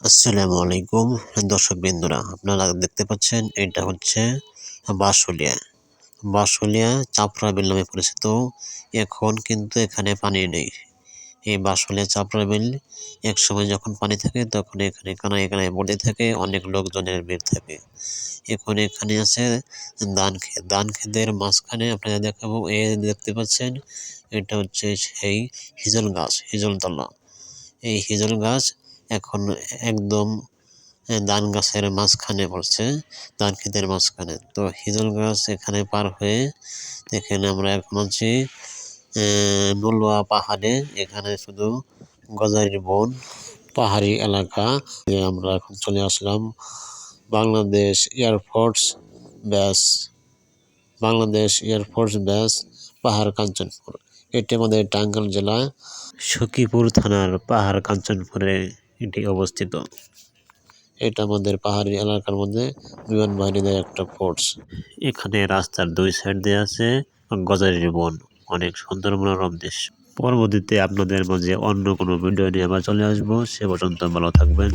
আসসালামু আলাইকুম। দর্শক বিন্দুরা, আপনারা দেখতে পাচ্ছেন, এটা হচ্ছে বাঁশহুলিয়া বাঁশহুলিয়া চাপড়া বিল নামে পরিচিত। এখন কিন্তু এখানে পানি নেই। এই বাঁশহুলিয়া চাপড়া বিল এক সময় যখন পানি থাকে, তখন এখানে কানায় কানায় পড়ে থাকে, অনেক লোকজনের ভিড় থাকে। এখন এখানে আছে ধান ক্ষেত। ধান ক্ষেতের মাঝখানে আপনারা দেখাবো, এ দেখতে পাচ্ছেন, এটা হচ্ছে সেই হিজল গাছ হিজলতলা। এই হিজল গাছ এখন একদম ধান গাছের মাঝখানে পড়ছে, ধান ক্ষেতের মাঝখানে। তো হিজল গাছ এখানে পার হয়ে এখানে আমরা এখন আছি নলুয়া পাহাড়ে। এখানে শুধু গজারির বন, পাহাড়ি এলাকা। আমরা এখন চলে আসলাম বাংলাদেশ এয়ারফোর্স ব্যাস, বাংলাদেশ এয়ারফোর্স ব্যাস, পাহাড় কাঞ্চনপুর। এটি আমাদের টাঙ্গাইল জেলা, সখীপুর থানার পাহাড় কাঞ্চনপুরে। এটি অবস্থিত। এটা আমাদের পাহাড়ি এলাকার মধ্যে বিমান বাহিনীদের একটা ফোর্স এখানে রাস্তার দুই সাইড দিয়ে আছে গজারির বন অনেক সুন্দর মনোরম দৃশ্য। পরবর্তীতে আপনাদের মাঝে অন্য কোনো ভিডিও নিয়ে আবার চলে আসব সে পর্যন্ত ভালো থাকবেন।